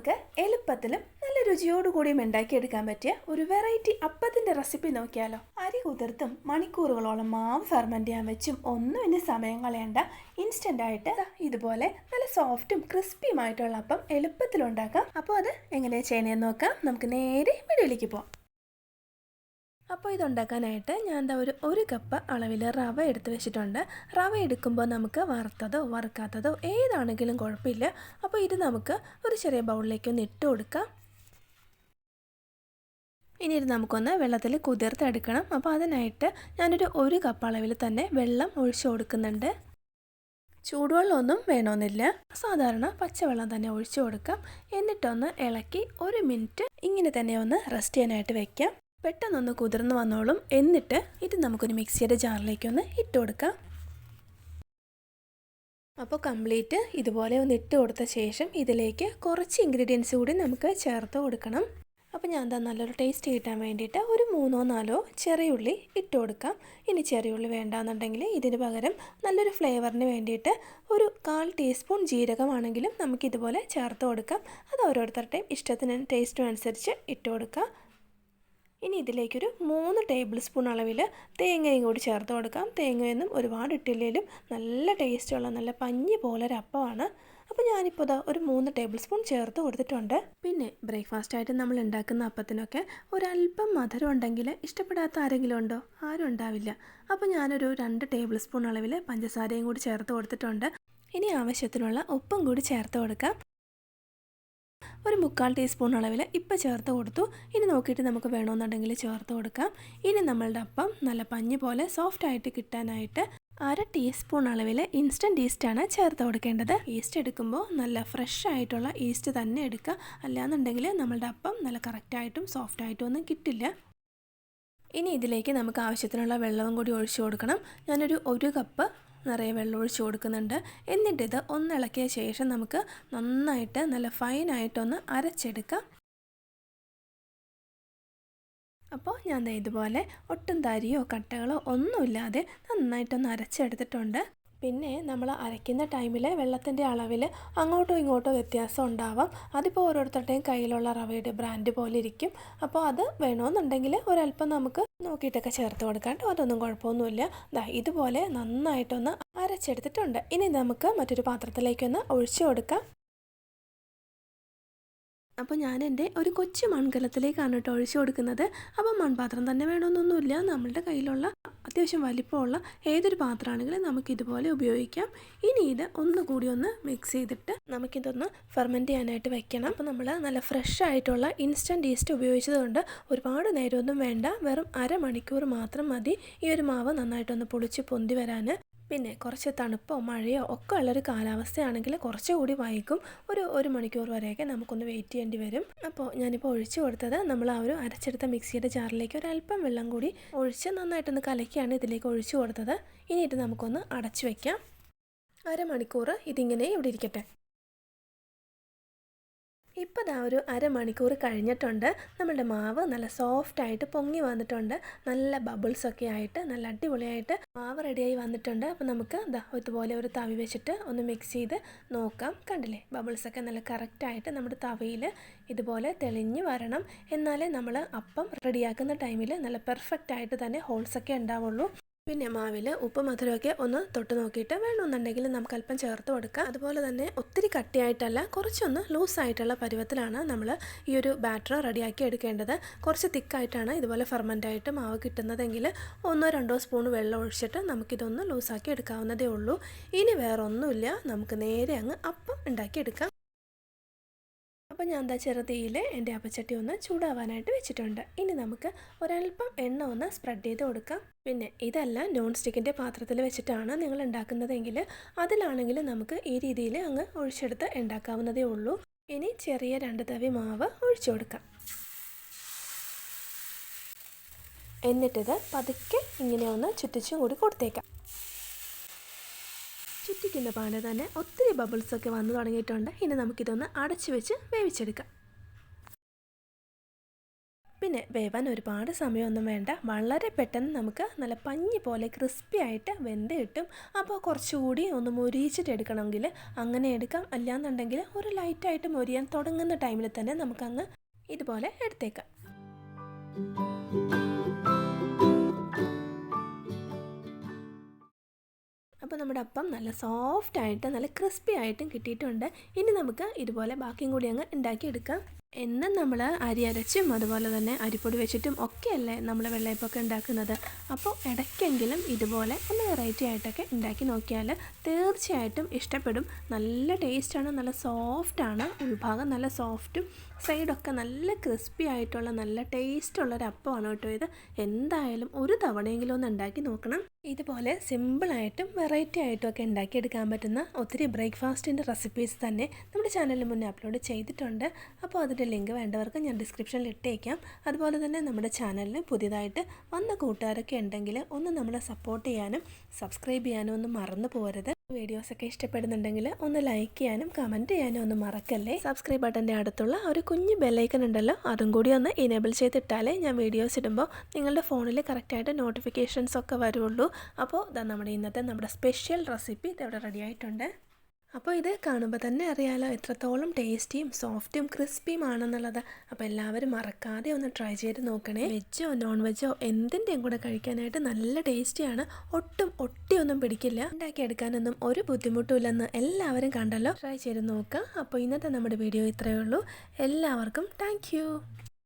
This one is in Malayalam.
നമുക്ക് എളുപ്പത്തിലും നല്ല രുചിയോടുകൂടിയും ഉണ്ടാക്കിയെടുക്കാൻ പറ്റിയ ഒരു വെറൈറ്റി അപ്പത്തിന്റെ റെസിപ്പി നോക്കിയാലോ. അരി കുതിർത്തും മണിക്കൂറുകളോളം മാവ് ഫെർമെന്റ് ചെയ്യാൻ വെച്ചും ഒന്നും ഇനി സമയം കളയണ്ട. ഇൻസ്റ്റന്റ് ആയിട്ട് ഇതുപോലെ നല്ല സോഫ്റ്റും ക്രിസ്പിയുമായിട്ടുള്ള അപ്പം എളുപ്പത്തിൽ ഉണ്ടാക്കാം അപ്പോൾ അത് എങ്ങനെയാണ് ചെയ്യണേന്ന് നോക്കാം. നമുക്ക് നേരെ വീഡിയോയിലേക്ക് പോവാം. അപ്പോൾ ഇതുണ്ടാക്കാനായിട്ട് ഞാൻ എന്താ ഒരു ഒരു കപ്പ് അളവിൽ റവ എടുത്ത് വെച്ചിട്ടുണ്ട്. റവ എടുക്കുമ്പോൾ നമുക്ക് വറുത്തതോ വറുക്കാത്തതോ ഏതാണെങ്കിലും കുഴപ്പമില്ല. അപ്പോൾ ഇത് നമുക്ക് ഒരു ചെറിയ ബൗളിലേക്ക് ഒന്ന് ഇട്ട് കൊടുക്കാം. ഇനി ഇത് നമുക്കൊന്ന് വെള്ളത്തിൽ കുതിർത്തെടുക്കണം. അപ്പോൾ അതിനായിട്ട് ഞാനൊരു ഒരു കപ്പ് അളവിൽ തന്നെ വെള്ളം ഒഴിച്ചു കൊടുക്കുന്നുണ്ട്. ചൂടുവെള്ളമൊന്നും വേണമെന്നില്ല സാധാരണ പച്ചവെള്ളം തന്നെ ഒഴിച്ചു കൊടുക്കാം. എന്നിട്ടൊന്ന് ഇളക്കി ഒരു മിനിറ്റ് ഇങ്ങനെ തന്നെ ഒന്ന് റെസ്റ്റ് ചെയ്യാനായിട്ട് വെക്കാം. പെട്ടെന്നൊന്ന് കുതിർന്ന് വന്നോളും. എന്നിട്ട് ഇത് നമുക്കൊരു മിക്സിയുടെ ജാറിലേക്ക് ഒന്ന് ഇട്ട് കൊടുക്കാം. അപ്പോൾ കംപ്ലീറ്റ് ഇതുപോലെ ഒന്ന് ഇട്ട് കൊടുത്ത ശേഷം ഇതിലേക്ക് കുറച്ച് ഇൻഗ്രീഡിയൻസ് കൂടി നമുക്ക് ചേർത്ത് കൊടുക്കണം. അപ്പോൾ ഞാൻ എന്താ നല്ലൊരു ടേസ്റ്റ് കിട്ടാൻ വേണ്ടിയിട്ട് ഒരു മൂന്നോ നാലോ ചെറിയുള്ളി ഇട്ട് കൊടുക്കാം. ഇനി ചെറിയുള്ളി വേണ്ടാന്നുണ്ടെങ്കിൽ ഇതിന് പകരം നല്ലൊരു ഫ്ലേവറിന് വേണ്ടിയിട്ട് ഒരു കാൽ ടീസ്പൂൺ ജീരകമാണെങ്കിലും നമുക്കിതുപോലെ ചേർത്ത് കൊടുക്കാം. അത് ഓരോരുത്തരുടെയും ഇഷ്ടത്തിന് ടേസ്റ്റും അനുസരിച്ച് ഇട്ട് കൊടുക്കാം. ഇനി ഇതിലേക്കൊരു മൂന്ന് ടേബിൾ സ്പൂൺ അളവിൽ തേങ്ങയും കൂടി ചേർത്ത് കൊടുക്കാം. തേങ്ങയൊന്നും ഒരുപാട് ഇട്ടില്ലെങ്കിലും നല്ല ടേസ്റ്റുള്ള നല്ല പഞ്ഞി പോലെ ഒരു അപ്പമാണ്. അപ്പോൾ ഞാനിപ്പോൾ ഇതാ ഒരു മൂന്ന് ടേബിൾ സ്പൂൺ ചേർത്ത് കൊടുത്തിട്ടുണ്ട്. പിന്നെ ബ്രേക്ക്ഫാസ്റ്റ് ആയിട്ട് നമ്മൾ ഉണ്ടാക്കുന്ന അപ്പത്തിനൊക്കെ ഒരല്പം മധുരം ഉണ്ടെങ്കിൽ ഇഷ്ടപ്പെടാത്ത ആരെങ്കിലും ഉണ്ടോ? ആരും ഉണ്ടാവില്ല. അപ്പോൾ ഞാനൊരു രണ്ട് ടേബിൾ സ്പൂൺ അളവിൽ പഞ്ചസാരയും കൂടി ചേർത്ത് കൊടുത്തിട്ടുണ്ട്. ഇനി ആവശ്യത്തിനുള്ള ഉപ്പും കൂടി ചേർത്ത് കൊടുക്കാം. ഒരു മുക്കാൽ ടീസ്പൂൺ അളവിൽ ഇപ്പം ചേർത്ത് കൊടുത്തു. ഇനി നോക്കിയിട്ട് നമുക്ക് വേണമെന്നുണ്ടെങ്കിൽ ചേർത്ത് കൊടുക്കാം. ഇനി നമ്മളുടെ അപ്പം നല്ല പഞ്ഞി പോലെ സോഫ്റ്റ് ആയിട്ട് കിട്ടാനായിട്ട് അര ടീസ്പൂൺ അളവിൽ ഇൻസ്റ്റന്റ് ഈസ്റ്റാണ് ചേർത്ത് കൊടുക്കേണ്ടത്. ഈസ്റ്റ് എടുക്കുമ്പോൾ നല്ല ഫ്രഷ് ആയിട്ടുള്ള ഈസ്റ്റ് തന്നെ എടുക്കുക. അല്ലാന്നുണ്ടെങ്കിൽ നമ്മളുടെ അപ്പം നല്ല കറക്റ്റായിട്ടും സോഫ്റ്റ് ആയിട്ടും ഒന്നും കിട്ടില്ല. ഇനി ഇതിലേക്ക് നമുക്ക് ആവശ്യത്തിനുള്ള വെള്ളവും കൂടി ഒഴിച്ചു കൊടുക്കണം. ഞാനൊരു ഒരു കപ്പ് നിറയെ വെള്ളം ഒഴിച്ച് കൊടുക്കുന്നുണ്ട്. എന്നിട്ടിത് ഒന്നിളക്കിയ ശേഷം നമുക്ക് നന്നായിട്ട് നല്ല ഫൈനായിട്ടൊന്ന് അരച്ചെടുക്കാം. അപ്പോൾ ഞാൻ ഇതുപോലെ ഒട്ടും തരിയോ കട്ടകളോ ഒന്നുമില്ലാതെ നന്നായിട്ടൊന്ന് അരച്ചെടുത്തിട്ടുണ്ട്. പിന്നെ നമ്മൾ അരയ്ക്കുന്ന ടൈമിൽ വെള്ളത്തിന്റെ അളവിൽ അങ്ങോട്ടോ ഇങ്ങോട്ടോ വ്യത്യാസം ഉണ്ടാവാം. അതിപ്പോൾ ഓരോരുത്തരുടെയും കയ്യിലുള്ള റവയുടെ ബ്രാൻഡ് പോലെ ഇരിക്കും. അപ്പോൾ അത് വേണമെന്നുണ്ടെങ്കിൽ ഒരല്പം നമുക്ക് നോക്കിയിട്ടൊക്കെ ചേർത്ത് കൊടുക്കാണ്ട് അതൊന്നും കുഴപ്പമൊന്നുമില്ല. ദാ ഇതുപോലെ നന്നായിട്ടൊന്ന് അരച്ചെടുത്തിട്ടുണ്ട്. ഇനി നമുക്ക് മറ്റൊരു പാത്രത്തിലേക്കൊന്ന് ഒഴിച്ചു കൊടുക്കാം. അപ്പോൾ ഞാൻ എന്റെ ഒരു കൊച്ചു മൺകലത്തിലേക്കാണ് കേട്ടോ ഒഴിച്ചു കൊടുക്കുന്നത്. അപ്പോൾ മൺപാത്രം തന്നെ വേണമെന്നൊന്നുമില്ല. നമ്മളുടെ കയ്യിലുള്ള അത്യാവശ്യം വലിപ്പമുള്ള ഏതൊരു പാത്രമാണെങ്കിലും നമുക്ക് ഇതുപോലെ ഉപയോഗിക്കാം. ഇനി ഇത് ഒന്നുകൂടി ഒന്ന് മിക്സ് ചെയ്തിട്ട് നമുക്കിതൊന്ന് ഫെർമെന്റ് ചെയ്യാനായിട്ട് വെക്കണം. അപ്പോൾ നമ്മൾ നല്ല ഫ്രഷ് ആയിട്ടുള്ള ഇൻസ്റ്റന്റ് ഈസ്റ്റ് ഉപയോഗിച്ചതുകൊണ്ട് ഒരുപാട് നേരമൊന്നും വേണ്ട. വെറും അരമണിക്കൂർ മാത്രം മതി. ഈ ഒരു മാവ് നന്നായിട്ടൊന്ന് പൊളിച്ച് പൊന്തി വരാൻ. പിന്നെ കുറച്ച് തണുപ്പോ മഴയോ ഒക്കെ ഉള്ളൊരു കാലാവസ്ഥയാണെങ്കിൽ കുറച്ചുകൂടി വൈകും. ഒരു ഒരു മണിക്കൂർ വരെയൊക്കെ നമുക്കൊന്ന് വെയിറ്റ് ചെയ്യേണ്ടി വരും. അപ്പോൾ ഞാനിപ്പോൾ ഒഴിച്ചു കൊടുത്തത് നമ്മൾ ആ ഒരു അരച്ചെടുത്ത മിക്സിയുടെ ജാറിലേക്ക് ഒരു അല്പം വെള്ളം കൂടി ഒഴിച്ച് നന്നായിട്ടൊന്ന് കലക്കിയാണ് ഇതിലേക്ക് ഒഴിച്ചു കൊടുത്തത്. ഇനിയിട്ട് നമുക്കൊന്ന് അടച്ചു വയ്ക്കാം അരമണിക്കൂർ ഇതിങ്ങനെ ഇവിടെ ഇരിക്കട്ടെ. ഇപ്പോൾ ദാ ഒരു അരമണിക്കൂർ കഴിഞ്ഞിട്ടുണ്ട്. നമ്മുടെ മാവ് നല്ല സോഫ്റ്റ് ആയിട്ട് പൊങ്ങി വന്നിട്ടുണ്ട്. നല്ല ബബിൾസ് ഒക്കെ ആയിട്ട് നല്ല അടിപൊളിയായിട്ട് മാവ് റെഡിയായി വന്നിട്ടുണ്ട്. അപ്പോൾ നമുക്ക് ദാ ഇതുപോലെ ഒരു തവി വെച്ചിട്ട് ഒന്ന് മിക്സ് ചെയ്ത് നോക്കാം. കണ്ടില്ലേ? ബബിൾസ് ഒക്കെ നല്ല കറക്റ്റായിട്ട് നമ്മുടെ തവിയിൽ ഇതുപോലെ തെളിഞ്ഞ് വരണം. എന്നാലേ നമ്മൾ അപ്പം റെഡിയാക്കുന്ന ടൈമിൽ നല്ല പെർഫെക്റ്റ് ആയിട്ട് തന്നെ ഹോൾസൊക്കെ ഉണ്ടാവുള്ളൂ. പിന്നെ മാവിൽ ഉപ്പ് മധുരമൊക്കെ ഒന്ന് തൊട്ട് നോക്കിയിട്ട് വേണമെന്നുണ്ടെങ്കിൽ നമുക്ക് അല്പം ചേർത്ത് കൊടുക്കാം. അതുപോലെ തന്നെ ഒത്തിരി കട്ടിയായിട്ടല്ല കുറച്ചൊന്ന് ലൂസായിട്ടുള്ള പരുവത്തിലാണ് നമ്മൾ ഈ ഒരു ബാറ്റർ റെഡിയാക്കി എടുക്കേണ്ടത്. കുറച്ച് തിക്കായിട്ടാണ് ഇതുപോലെ ഫെർമന്റായിട്ട് മാവ് കിട്ടുന്നതെങ്കിൽ ഒന്നോ രണ്ടോ സ്പൂൺ വെള്ളം ഒഴിച്ചിട്ട് നമുക്കിതൊന്ന് ലൂസാക്കി എടുക്കാവുന്നതേ ഉള്ളൂ. ഇനി വേറൊന്നുമില്ല നമുക്ക് നേരെ അങ്ങ് അപ്പം ഉണ്ടാക്കിയെടുക്കാം. അപ്പോൾ ഞാൻ എന്താ ചെറുതീയിൽ എന്റെ അപ്പച്ചട്ടി ഒന്ന് ചൂടാവാനായിട്ട് വെച്ചിട്ടുണ്ട്. ഇനി നമുക്ക് ഒരല്പം എണ്ണ ഒന്ന് സ്പ്രെഡ് ചെയ്ത് കൊടുക്കാം. പിന്നെ ഇതല്ല നോൺ സ്റ്റിക്കിന്റെ പാത്രത്തിൽ വെച്ചിട്ടാണ് നിങ്ങൾ ഉണ്ടാക്കുന്നതെങ്കിൽ അതിലാണെങ്കിൽ നമുക്ക് ഈ രീതിയിൽ അങ്ങ് ഒഴിച്ചെടുത്ത് ഉണ്ടാക്കാവുന്നതേ ഉള്ളൂ. ഇനി ചെറിയ രണ്ട് തവി മാവ് ഒഴിച്ചു കൊടുക്കാം. എന്നിട്ടിത് പതുക്കെ ഇങ്ങനെ ഒന്ന് ചുറ്റിച്ചും കൂടി കൊടുത്തേക്കാം. ചുറ്റിക്കുന്ന പാല തന്നെ ഒത്തിരി ബബിൾസ് ഒക്കെ വന്നു തുടങ്ങിയിട്ടുണ്ട്. ഇനി നമുക്കിതൊന്ന് അടച്ചു വെച്ച് വേവിച്ചെടുക്കാം. പിന്നെ വേവാൻ ഒരുപാട് സമയമൊന്നും വേണ്ട. വളരെ പെട്ടെന്ന് നമുക്ക് നല്ല പഞ്ഞി പോലെ ക്രിസ്പി ആയിട്ട് വെന്ത് കിട്ടും. അപ്പോൾ കുറച്ചുകൂടി ഒന്ന് മൊരിയിച്ചിട്ട് എടുക്കണമെങ്കിൽ അങ്ങനെ എടുക്കാം. അല്ലാന്നുണ്ടെങ്കിൽ ഒരു ലൈറ്റായിട്ട് മൊരിയാൻ തുടങ്ങുന്ന ടൈമിൽ തന്നെ നമുക്കങ്ങ് ഇതുപോലെ എടുത്തേക്കാം. നമ്മുടെ അപ്പം നല്ല സോഫ്റ്റ് ആയിട്ട് നല്ല ക്രിസ്പി ആയിട്ടും കിട്ടിയിട്ടുണ്ട്. ഇനി നമുക്ക് ഇതുപോലെ ബാക്കിയും കൂടി അങ്ങ് ഉണ്ടാക്കിയെടുക്കാം. എന്നും നമ്മൾ അരി അരച്ചും അതുപോലെ തന്നെ അരിപ്പൊടി വെച്ചിട്ടും ഒക്കെയല്ലേ നമ്മൾ വെള്ളയപ്പൊക്കെ ഉണ്ടാക്കുന്നത്. അപ്പോൾ ഇടയ്ക്കെങ്കിലും ഇതുപോലെ ഒന്ന് വെറൈറ്റി ആയിട്ടൊക്കെ ഉണ്ടാക്കി നോക്കിയാൽ തീർച്ചയായിട്ടും ഇഷ്ടപ്പെടും. നല്ല ടേസ്റ്റാണ് നല്ല സോഫ്റ്റാണ് ഉൾഭാഗം നല്ല സോഫ്റ്റും സൈഡൊക്കെ നല്ല ക്രിസ്പി ആയിട്ടുള്ള നല്ല ടേസ്റ്റുള്ള ഒരു അപ്പമാണ് കേട്ടോ ഇത്. എന്തായാലും ഒരു തവണയെങ്കിലും ഒന്ന് ഉണ്ടാക്കി നോക്കണം. ഇതുപോലെ സിമ്പിളായിട്ടും വെറൈറ്റി ആയിട്ടും ഒക്കെ ഉണ്ടാക്കിയെടുക്കാൻ പറ്റുന്ന ഒത്തിരി ബ്രേക്ക്ഫാസ്റ്റിന്റെ റെസിപ്പീസ് തന്നെ നമ്മുടെ ചാനലിൽ മുന്നേ അപ്ലോഡ് ചെയ്തിട്ടുണ്ട്. അപ്പോൾ അതിന്റെ ലിങ്ക് വേണ്ടവർക്ക് ഞാൻ ഡിസ്ക്രിപ്ഷനിൽ ഇട്ടേക്കാം. അതുപോലെ തന്നെ നമ്മുടെ ചാനലിൽ പുതിയതായിട്ട് വന്ന കൂട്ടുകാരൊക്കെ ഉണ്ടെങ്കിൽ ഒന്ന് നമ്മളെ സപ്പോർട്ട് ചെയ്യാനും സബ്സ്ക്രൈബ് ചെയ്യാനും ഒന്നും മറന്നു പോകരുത്. വീഡിയോസൊക്കെ ഇഷ്ടപ്പെടുന്നുണ്ടെങ്കിൽ ഒന്ന് ലൈക്ക് ചെയ്യാനും കമന്റ് ചെയ്യാനും ഒന്നും മറക്കല്ലേ? സബ്സ്ക്രൈബ് ബട്ടന്റെ അടുത്തുള്ള ഒരു കുഞ്ഞ് ബെല്ലൈക്കൺ ഉണ്ടല്ലോ അതും കൂടി ഒന്ന് ഇനേബിൾ ചെയ്തിട്ടാലേ ഞാൻ വീഡിയോസ് ഇടുമ്പോൾ നിങ്ങളുടെ ഫോണിൽ കറക്റ്റായിട്ട് നോട്ടിഫിക്കേഷൻസ് ഒക്കെ വരുള്ളൂ. അപ്പോൾ നമ്മുടെ ഇന്നത്തെ നമ്മുടെ സ്പെഷ്യൽ റെസിപ്പി ഇതവിടെ റെഡി ആയിട്ടുണ്ട്. അപ്പോൾ ഇത് കാണുമ്പോൾ തന്നെ അറിയാലോ എത്രത്തോളം ടേസ്റ്റിയും സോഫ്റ്റും ക്രിസ്പിയും ആണെന്നുള്ളത് അപ്പോൾ എല്ലാവരും മറക്കാതെ ഒന്ന് ട്രൈ ചെയ്ത് നോക്കണേ. വെജോ നോൺ വെജോ എന്തിന്റെയും കൂടെ കഴിക്കാനായിട്ട് നല്ല ടേസ്റ്റിയാണ്. ഒട്ടും ഒട്ടിയൊന്നും പിടിക്കില്ല. ഉണ്ടാക്കിയെടുക്കാനൊന്നും ഒരു ബുദ്ധിമുട്ടുമില്ലെന്ന് എല്ലാവരും കണ്ടല്ലോ. ട്രൈ ചെയ്ത് നോക്കുക അപ്പോൾ ഇന്നത്തെ നമ്മുടെ വീഡിയോ ഇത്രയേ ഉള്ളൂ. എല്ലാവർക്കും താങ്ക്